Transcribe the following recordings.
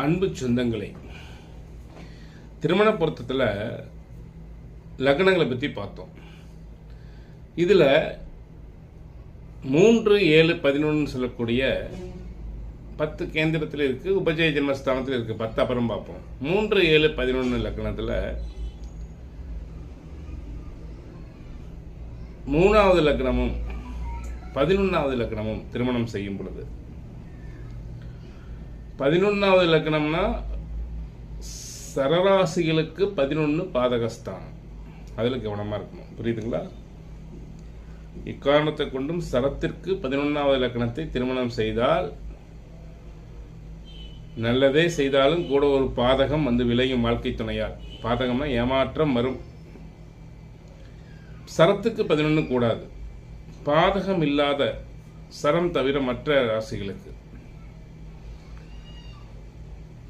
அன்பு சொந்தங்களே. திருமண பொருத்தத்தில் லக்னங்களை பற்றி பார்த்தோம். இதில் மூன்று ஏழு பதினொன்று சொல்லக்கூடிய பத்து கேந்திரத்தில் இருக்குது உபஜய ஜென்மஸ்தானத்தில் இருக்குது பத்து அப்புறம் பார்ப்போம். மூன்று ஏழு பதினொன்று லக்னத்தில் மூணாவது லக்னமும் பதினொன்றாவது லக்னமும் திருமணம் செய்யும் பொழுது. பதினொன்றாவது இலக்கணம்னா சரராசிகளுக்கு பதினொன்று பாதகஸ்தானம். அதில் கவனமாக இருக்கணும். புரியுதுங்களா? இக்காரணத்தை கொண்டும் சரத்திற்கு பதினொன்றாவது இலக்கணத்தை திருமணம் செய்தால் நல்லதே செய்தாலும் கூட ஒரு பாதகம் வந்து விளையும் வாழ்க்கை துணையால். பாதகம்னா ஏமாற்றம் வரும். சரத்துக்கு பதினொன்று கூடாது. பாதகம் இல்லாத சரம் தவிர மற்ற ராசிகளுக்கு.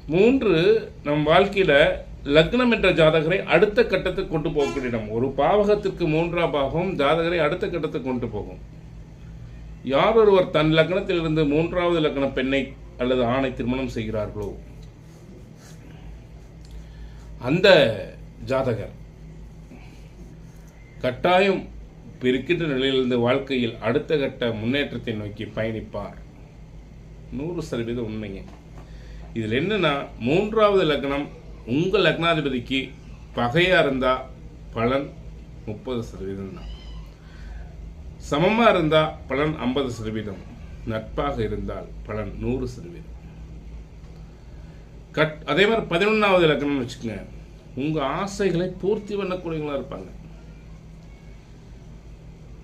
மூன்று நம் வாழ்க்கையில லக்னம் என்ற ஜாதகரை அடுத்த கட்டத்துக்கு கொண்டு போகக்கூடிய இடம். ஒரு பாவகத்திற்கு மூன்றாம் பாகம் ஜாதகரை அடுத்த கட்டத்துக்கு கொண்டு போகும். யார் ஒருவர் தன் லக்னத்திலிருந்து மூன்றாவது லக்ன பெண்ணை அல்லது ஆணை திருமணம் செய்கிறார்களோ அந்த ஜாதகர் கட்டாயம் இப்ப நிலையிலிருந்து வாழ்க்கையில் அடுத்த கட்ட முன்னேற்றத்தை நோக்கி பயணிப்பார். நூறு சதவீதம் உண்மைங்க. இதில் என்னன்னா மூன்றாவது லக்னம் உங்கள் லக்னாதிபதிக்கு பகையாக இருந்தால் பலன் முப்பது சதவீதம் தான். சமமாக இருந்தால் பலன் ஐம்பது சதவீதம். நட்பாக இருந்தால் பலன் நூறு சதவீதம். கட் அதே மாதிரி பதினொன்றாவது லக்னம்னு வச்சுக்கோங்க. உங்கள் ஆசைகளை பூர்த்தி பண்ணக்கூடியவங்களாக இருப்பாங்க.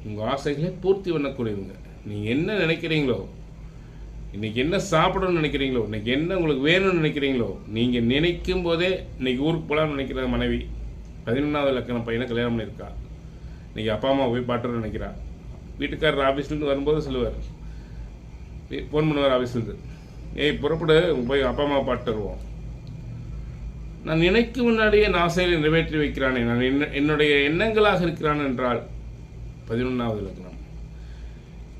உங்கள் ஆசைகளை பூர்த்தி பண்ணக்கூடியவங்க. நீங்கள் என்ன நினைக்கிறீங்களோ இன்னைக்கு என்ன சாப்பிடணும்னு நினைக்கிறீங்களோ இன்னைக்கு என்ன உங்களுக்கு வேணும்னு நினைக்கிறீங்களோ நீங்கள் நினைக்கும் போதே இன்றைக்கி ஊருக்கு போகலாம்னு நினைக்கிற மனைவி பதினொன்றாவது லக்கணம் பையனை கல்யாணம் பண்ணியிருக்கா. இன்றைக்கி அப்பா அம்மா போய் பாட்டுன்னு நினைக்கிறா. வீட்டுக்காரர் ஆஃபீஸ்லேருந்து வரும்போது சொல்லுவார் ஃபோன் பண்ணுவார் ஆஃபீஸ்லேருந்து ஏய் புறப்படு போய் அப்பா அம்மா பாட்டு வருவோம். நான் நினைக்கும் முன்னாடியே நான் ஆசையில் நிறைவேற்றி வைக்கிறானே. நான் என்ன என்னுடைய எண்ணங்களாக இருக்கிறான் என்றால் பதினொன்றாவது லக்னம்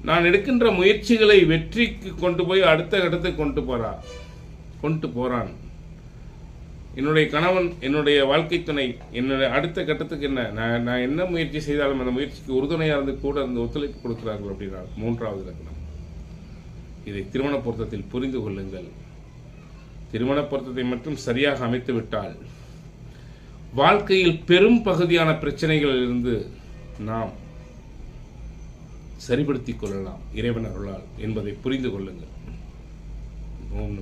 நான் எடுக்கின்ற முயற்சிகளை வெற்றிக்கு கொண்டு போய் அடுத்த கட்டத்துக்கு கொண்டு போறா கொண்டு போறான். என்னுடைய கணவன் என்னுடைய வாழ்க்கை துணை என்னுடைய அடுத்த கட்டத்துக்கு என்ன? நான் நான் என்ன முயற்சி செய்தாலும் அந்த முயற்சிக்கு உறுதுணையாக இருந்து கூட அந்த ஒத்துழைப்பு கொடுக்கிறார்கள் அப்படின்னா மூன்றாவது லக்னம். இதை திருமண பொருத்தத்தில் புரிந்து கொள்ளுங்கள். திருமண பொருத்தத்தை மட்டும் சரியாக அமைத்து விட்டால் வாழ்க்கையில் பெரும் பகுதியான பிரச்சனைகளில் இருந்து நாம் சரிப்படுத்திக் கொள்ளலாம். இறைவன் அருளால் என்பதை புரிந்து கொள்ளுங்கள். ஓம்